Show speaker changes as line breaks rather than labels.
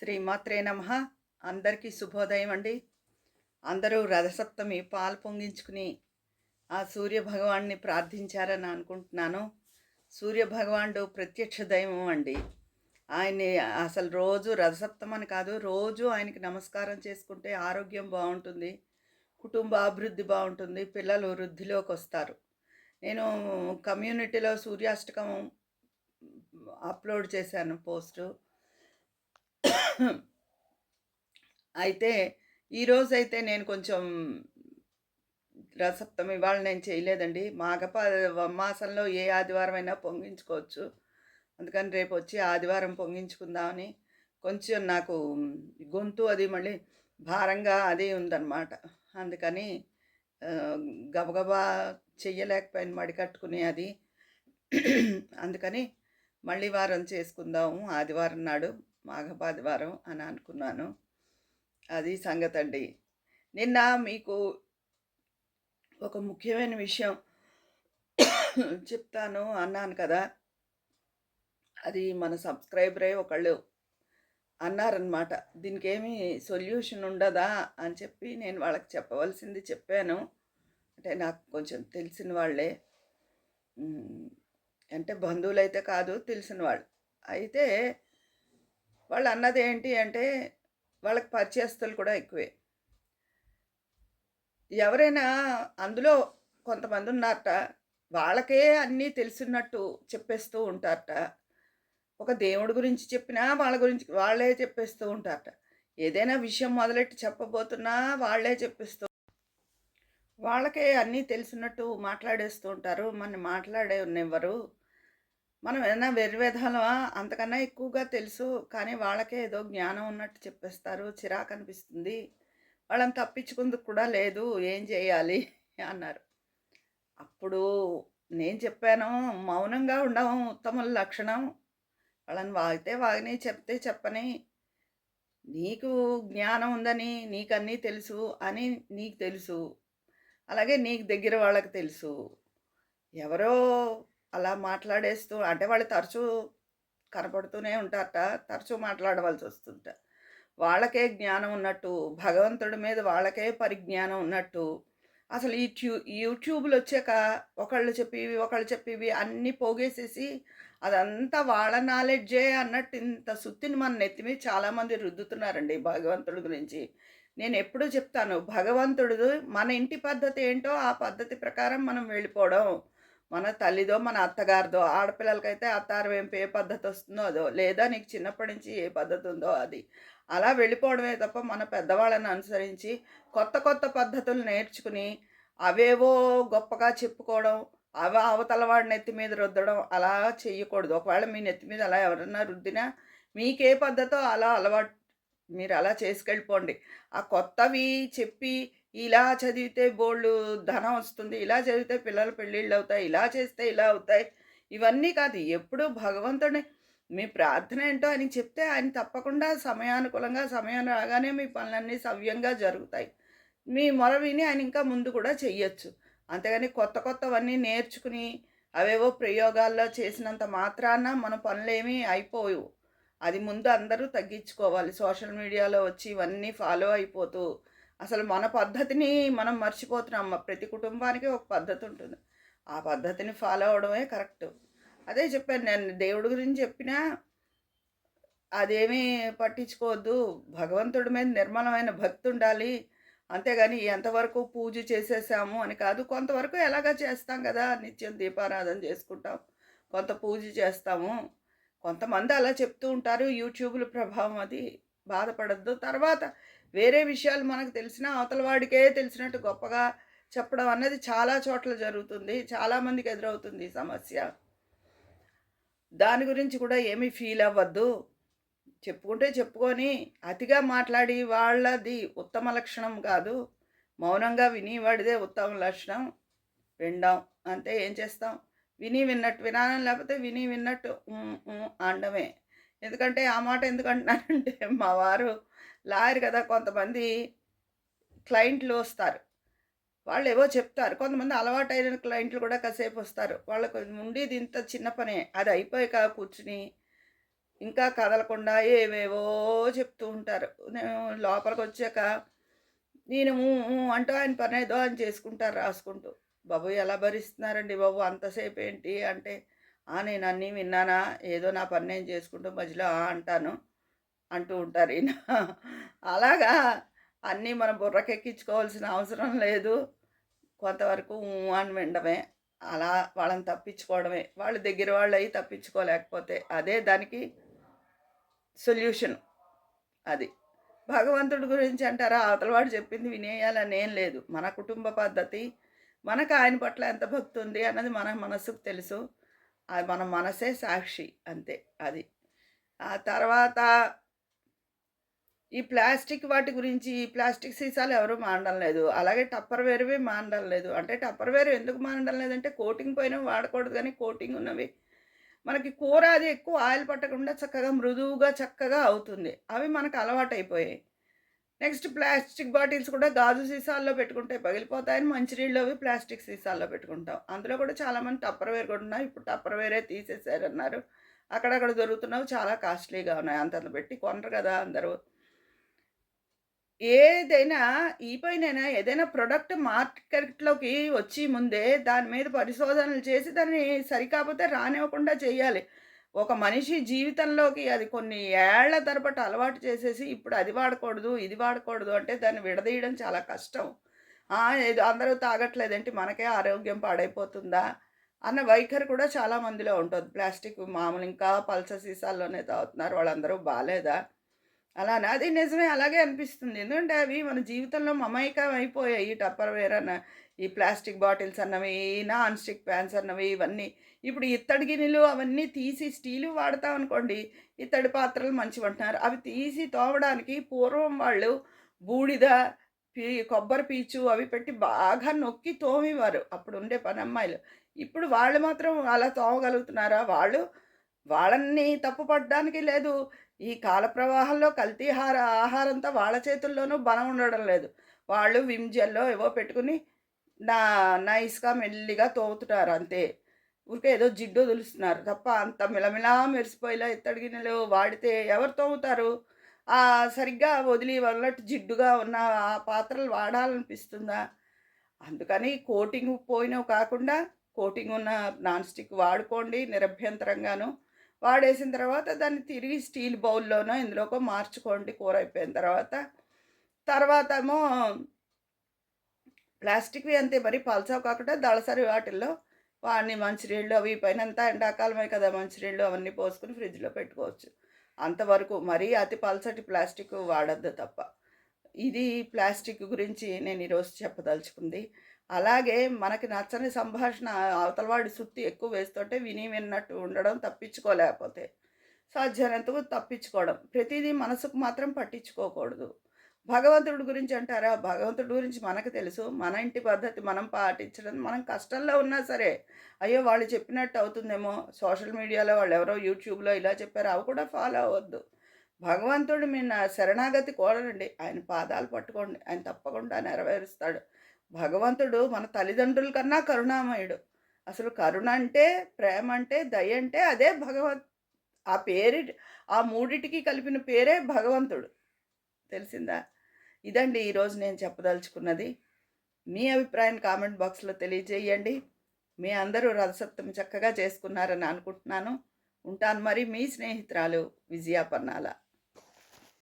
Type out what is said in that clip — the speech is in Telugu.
శ్రీమాత్రే నమ. అందరికీ శుభోదయం అండి. అందరూ రథసప్తమి పాలు పొంగించుకుని ఆ సూర్య భగవాన్ని ప్రార్థించారని అనుకుంటున్నాను. సూర్యభగవానుడు ప్రత్యక్ష దైవం అండి. ఆయన్ని అసలు రోజు రథసప్తం అని కాదు రోజు ఆయనకి నమస్కారం చేసుకుంటే ఆరోగ్యం బాగుంటుంది కుటుంబ అభివృద్ధి బాగుంటుంది పిల్లలు వృద్ధిలోకి వస్తారు. నేను కమ్యూనిటీలో సూర్యాష్టకం అప్లోడ్ చేశాను పోస్టు. అయితే ఈరోజు అయితే నేను కొంచెం రసప్తం ఇవాళ నేను చేయలేదండి. మాఘప మాసంలో ఏ ఆదివారం అయినా పొంగించుకోవచ్చు. అందుకని రేపు వచ్చి ఆదివారం పొంగించుకుందామని కొంచెం నాకు గొంతు అది మళ్ళీ భారంగా అది ఉందన్నమాట. అందుకని గబగబా చెయ్యలేకపోయాను మడి కట్టుకుని అది. అందుకని మళ్ళీ వారం చేసుకుందాము ఆదివారం నాడు. మాఘపాదివారం అని అనుకున్నాను. అది సంగతి అండి నిన్న మీకు ఒక ముఖ్యమైన విషయం చెప్తాను అన్నాను కదా. అది మన సబ్స్క్రైబరే ఒకళ్ళు అన్నారనమాట దీనికి ఏమీ సొల్యూషన్ ఉండదా అని చెప్పి నేను వాళ్ళకి చెప్పవలసింది చెప్పాను. అంటే నాకు కొంచెం తెలిసిన వాళ్ళే. అంటే బంధువులు అయితే కాదు తెలిసిన వాళ్ళు. అయితే వాళ్ళు అన్నది ఏంటి అంటే వాళ్ళకి పరిచయస్తులు కూడా ఎక్కువే. ఎవరైనా అందులో కొంతమంది ఉన్నారట వాళ్ళకే అన్నీ తెలిసినట్టు చెప్పేస్తూ ఉంటారట. ఒక దేవుడి గురించి చెప్పినా వాళ్ళ గురించి వాళ్ళే చెప్పేస్తూ ఉంటారట. ఏదైనా విషయం మొదలెట్టి చెప్పబోతున్నా వాళ్ళే చెప్పేస్తూ వాళ్ళకే అన్నీ తెలిసినట్టు మాట్లాడేస్తూ ఉంటారు. మన మాట్లాడే ఉన్నెవ్వరు మనం ఏదైనా వెర్రివేదాలమా అంతకన్నా ఎక్కువగా తెలుసు కానీ వాళ్ళకే ఏదో జ్ఞానం ఉన్నట్టు చెప్పేస్తారు చిరాకు అనిపిస్తుంది. వాళ్ళని తప్పించుకుందుకు కూడా లేదు ఏం చేయాలి అన్నారు. అప్పుడు నేను చెప్పాను మౌనంగా ఉండడం ఉత్తమ లక్షణం. వాళ్ళని వాగితే వాగిని చెప్తే చెప్పని. నీకు జ్ఞానం ఉందని నీకు అన్నీ తెలుసు అని నీకు తెలుసు. అలాగే నీకు దగ్గర వాళ్ళకి తెలుసు. ఎవరో అలా మాట్లాడేస్తూ అంటే వాళ్ళు తరచూ కనపడుతూనే ఉంటారట తరచూ మాట్లాడవలసి వస్తుంట. వాళ్ళకే జ్ఞానం ఉన్నట్టు భగవంతుడి మీద వాళ్ళకే పరిజ్ఞానం ఉన్నట్టు అసలు ఈ ట్యూ యూట్యూబ్లు వచ్చాక ఒకళ్ళు చెప్పివి ఒకళ్ళు చెప్పివి అన్నీ పోగేసేసి అదంతా వాళ్ళ నాలెడ్జే అన్నట్టు ఇంత సుత్తిని మన నెత్తిమి చాలామంది రుద్దుతున్నారండి భగవంతుడి గురించి. నేను ఎప్పుడూ చెప్తాను భగవంతుడు మన ఇంటి పద్ధతి ఏంటో ఆ పద్ధతి ప్రకారం మనం వెళ్ళిపోవడం. మన తల్లిదో మన అత్తగారిదో ఆడపిల్లలకైతే అత్తారు వేంపు ఏ పద్ధతి వస్తుందో అదో లేదా నీకు చిన్నప్పటి నుంచి ఏ పద్ధతి ఉందో అది. అలా వెళ్ళిపోవడమే తప్ప మన పెద్దవాళ్ళని అనుసరించి కొత్త కొత్త పద్ధతులు నేర్చుకుని అవేవో గొప్పగా చెప్పుకోవడం అవి అవతల వాడి నెత్తి మీద రుద్దడం అలా చేయకూడదు ఒకవేళ మీ నెత్తి మీద అలా ఎవరన్నా రుద్దినా మీకే పద్ధతో అలా అలవాటు మీరు అలా చేసుకెళ్ళిపోండి. ఆ కొత్తవి చెప్పి ఇలా చదివితే బోళ్ళు ధనం వస్తుంది ఇలా చదివితే పిల్లల పెళ్ళిళ్ళు అవుతాయి ఇలా చేస్తే ఇలా అవుతాయి. ఇవన్నీ కాదు ఎప్పుడు భగవంతుని మీ ప్రార్థన ఏంటో అని చెప్తే ఆయన తప్పకుండా సమయానుకూలంగా సమయం రాగానే మీ పనులన్నీ సవ్యంగా జరుగుతాయి. మీ మొర విని ఆయన ఇంకా ముందు కూడా చెయ్యొచ్చు. అంతేగాని కొత్త కొత్తవన్నీ నేర్చుకుని అవేవో ప్రయోగాల్లో చేసినంత మాత్రాన మన పనులేమీ అయిపోవు. అది ముందు అందరూ తగ్గించుకోవాలి. సోషల్ మీడియాలో వచ్చి ఇవన్నీ ఫాలో అయిపోతూ అసలు మన పద్ధతిని మనం మర్చిపోతున్నాం. ప్రతి కుటుంబానికి ఒక పద్ధతి ఉంటుంది. ఆ పద్ధతిని ఫాలో అవడమే కరెక్ట్. అదే చెప్పాను నేను దేవుడి గురించి చెప్పినా అదేమీ పట్టించుకోవద్దు. భగవంతుడి మీద నిర్మలమైన భక్తి ఉండాలి. అంతేగాని ఎంతవరకు పూజ చేసేసాము అని కాదు కొంతవరకు ఎలాగా చేస్తాం కదా నిత్యం దీపారాధన చేసుకుంటాం కొంత పూజ చేస్తాము. కొంతమంది అలా చెప్తూ ఉంటారు యూట్యూబ్ల ప్రభావం అది బాధపడద్దు. తర్వాత వేరే విషయాలు మనకు తెలిసిన అవతల వాడికే తెలిసినట్టు గొప్పగా చెప్పడం అన్నది చాలా చోట్ల జరుగుతుంది. చాలామందికి ఎదురవుతుంది ఈ సమస్య. దాని గురించి కూడా ఏమీ ఫీల్ అవ్వద్దు. చెప్పుకుంటే చెప్పుకొని అతిగా మాట్లాడి వాళ్ళది ఉత్తమ లక్షణం కాదు. మౌనంగా వినివాడిదే ఉత్తమ లక్షణం. విండాం. అంతే ఏం చేస్తాం? విని విన్నట్టు వినాలని లేకపోతే విని విన్నట్టు ఉమ్, అనడమే ఎందుకంటే ఆ మాట ఎందుకంటున్నారంటే మా వారు లాయర్ కదా కొంతమంది క్లయింట్లు వస్తారు. వాళ్ళు ఏవో చెప్తారు. కొంతమంది అలవాటైన క్లయింట్లు కూడా కాసేపు వస్తారు. వాళ్ళకు ఉండేది ఇంత చిన్న పనే. అది అయిపోయాక కూర్చుని ఇంకా కదలకుండా ఏవేవో చెప్తూ ఉంటారు. నేను లోపలికి వచ్చాక నేను అంటూ ఆయన పని ఏదో ఆయన చేసుకుంటారు రాసుకుంటూ. బాబు ఎలా భరిస్తున్నారండి బాబు? అంతసేపు ఏంటి? అంటే "ఆ, నేను అన్నీ విన్నానా? ఏదో నా పని నేను చేసుకుంటూ మధ్యలో అంటాను. అంటూ ఉంటారు. ఈయన అలాగా అన్నీ మనం బుర్రకెక్కించుకోవాల్సిన అవసరం లేదు. కొంతవరకు అని వినడమే. అలా వాళ్ళని తప్పించుకోవడమే. వాళ్ళ దగ్గర వాళ్ళు అయి తప్పించుకోలేకపోతే అదే దానికి సొల్యూషన్ అది. భగవంతుడి గురించి అంటారా? అవతలవాడు చెప్పింది వినేయాలని ఏం లేదు. మన కుటుంబ పద్ధతి మనకు ఆయన పట్ల ఎంత భక్తి ఉంది అన్నది మన మనసుకు తెలుసు. అది మన మనసే సాక్షి అంతే అది. ఆ తర్వాత ఈ ప్లాస్టిక్ వాటి గురించి ఈ ప్లాస్టిక్ సీసాలు ఎవరు మానడం లేదు. అలాగే టప్పర్ వేరువి మానడం లేదు. అంటే టప్పర్ వేరు ఎందుకు మానడం లేదంటే కోటింగ్ పైన వాడకూడదు కానీ కోటింగ్ ఉన్నవి. మనకి కూర అది ఎక్కువ ఆయిల్ పట్టకుండా చక్కగా మృదువుగా చక్కగా అవుతుంది. అవి మనకు అలవాటు అయిపోయాయి నెక్స్ట్ ప్లాస్టిక్ బాటిల్స్ కూడా గాజు సీసాల్లో పెట్టుకుంటే పగిలిపోతాయని మంచినీళ్ళు అవి ప్లాస్టిక్ సీసాల్లో పెట్టుకుంటాం. అందులో కూడా చాలామంది టప్పర్ వేరు కూడా ఉన్నాయి. ఇప్పుడు టప్పర్ వేరే తీసేసారన్నారు అక్కడక్కడ దొరుకుతున్నావు చాలా కాస్ట్లీగా ఉన్నాయి. అంతంత పెట్టి కొనరు కదా అందరూ. ఏదైనా ఈ పైనైనా ఏదైనా ప్రొడక్ట్ మార్కెట్‌లోకి వచ్చి ముందే దాని మీద పరిశోధనలు చేసి దాన్ని సరికాకపోతే రానివ్వకుండా చేయాలి. ఒక మనిషి జీవితంలోకి అది కొన్ని ఏళ్ళ తరబటి అలవాటు చేసేసి ఇప్పుడు అది వాడకూడదు, ఇది వాడకూడదు అంటే దాన్ని విడదీయడం చాలా కష్టం. ఏదో అందరూ తాగట్లేదంటే మనకే ఆరోగ్యం పాడైపోతుందా? అన్న వైఖరి కూడా చాలా మందిలో ఉంటుంది ప్లాస్టిక్ మామూలు ఇంకా పల్స సీసాల్లోనే తాగుతున్నారు. వాళ్ళందరూ బాగాలేదా అలా అది నిజమే అలాగే అనిపిస్తుంది. ఎందుకంటే అవి మన జీవితంలో మమైకం అయిపోయాయి. టప్పర్‌వేర్ అన్న, ఈ ప్లాస్టిక్ బాటిల్స్ అన్నవి, నాన్ స్టిక్ పాన్స్ అన్నవి ఇవన్నీ. ఇప్పుడు ఇత్తడి గిన్నెలు అవన్నీ తీసి స్టీలు వాడతామనుకోండి, ఇత్తడి పాత్రలు మంచివంటున్నారు. అవి తీసి తోమడానికి పూర్వం వాళ్ళు బూడిద, పీ కొబ్బరి పీచు అవి పెట్టి బాగా నొక్కి తోమేవారు. అప్పుడు ఉండే పని అమ్మాయిలు ఇప్పుడు వాళ్ళు మాత్రం అలా తోమగలుగుతున్నారా? వాళ్ళు వాళ్ళని తప్పు పడడానికి లేదు. ఈ కాల ప్రవాహంలో కల్తీ ఆహారంతా ఆహారంతో వాళ్ళ చేతుల్లోనూ బలం ఉండడం లేదు. వాళ్ళు విమ్ జెల్లో ఏవో పెట్టుకుని నా నైస్‌గా మెల్లిగా తోముతున్నారు అంతే. ఊరికే ఏదో జిడ్డు వదులుస్తున్నారు తప్ప అంత మిలమిలా మెరిసిపోయేలా ఇత్తడి గిన్నెలు వాడితే ఎవరు తోముతారు? ఆ సరిగ్గా వదిలి వదలట్టు జిడ్డుగా ఉన్న ఆ పాత్రలు వాడాలనిపిస్తుందా? అందుకని కోటింగ్ పోయినవి కాకుండా కోటింగ్ ఉన్న నాన్ స్టిక్ వాడుకోండి నిరభ్యంతరంగాను. వాడేసిన తర్వాత దాన్ని తిరిగి స్టీల్ బౌల్‌లోనో ఇందులోకో మార్చుకోండి కూర అయిపోయిన తర్వాత. తర్వాతేమో ప్లాస్టిక్‌వి అంతే మరి పల్సా కాకుండా దళసరి వాటిల్లో వాడిని మంచినీళ్ళు అవి పైనంతా ఎండాకాలమే కదా! మంచినీళ్ళు అవన్నీ పోసుకుని ఫ్రిడ్జ్‌లో పెట్టుకోవచ్చు. అంతవరకు మరీ అతి పల్చటి ప్లాస్టిక్ వాడొద్దు తప్ప. ఇది ప్లాస్టిక్ గురించి నేను ఈరోజు చెప్పదలుచుకుంది. అలాగే మనకి నచ్చని సంభాషణ అవతల వాడి సుత్తి ఎక్కువ వేస్తుంటే విని విన్నట్టు ఉండడం తప్పించుకోలేకపోతే. సాధ్యమైనంతకు తప్పించుకోవడం. ప్రతిదీ మనసుకు మాత్రం పట్టించుకోకూడదు. భగవంతుడి గురించి అంటారా? భగవంతుడి గురించి మనకు తెలుసు. మన ఇంటి పద్ధతి మనం పాటించడం మనం కష్టంలో ఉన్నా సరే, అయ్యో! వాళ్ళు చెప్పినట్టు అవుతుందేమో, సోషల్ మీడియాలో వాళ్ళు ఎవరో యూట్యూబ్‌లో ఇలా చెప్పారు అవి కూడా ఫాలో అవ్వద్దు. భగవంతుడు మీ నా శరణాగతి కోరండి. ఆయన పాదాలు పట్టుకోండి. ఆయన తప్పకుండా నెరవేరుస్తాడు. భగవంతుడు మన తల్లిదండ్రుల కన్నా కరుణామయుడు. అసలు కరుణ అంటే, ప్రేమ అంటే, దయ అంటే అదే భగవత్ ఆ పేరు ఆ మూడిటికి కలిపిన పేరే భగవంతుడు. తెలిసిందా? ఇదండి ఈరోజు నేను చెప్పదలుచుకున్నది. మీ అభిప్రాయం కామెంట్ బాక్స్‌లో తెలియజేయండి. మీ అందరూ రథసప్తమి చక్కగా చేసుకున్నారని అనుకుంటున్నాను. ఉంటాను మరి మీ స్నేహితురాలు విజయాపర్ణాల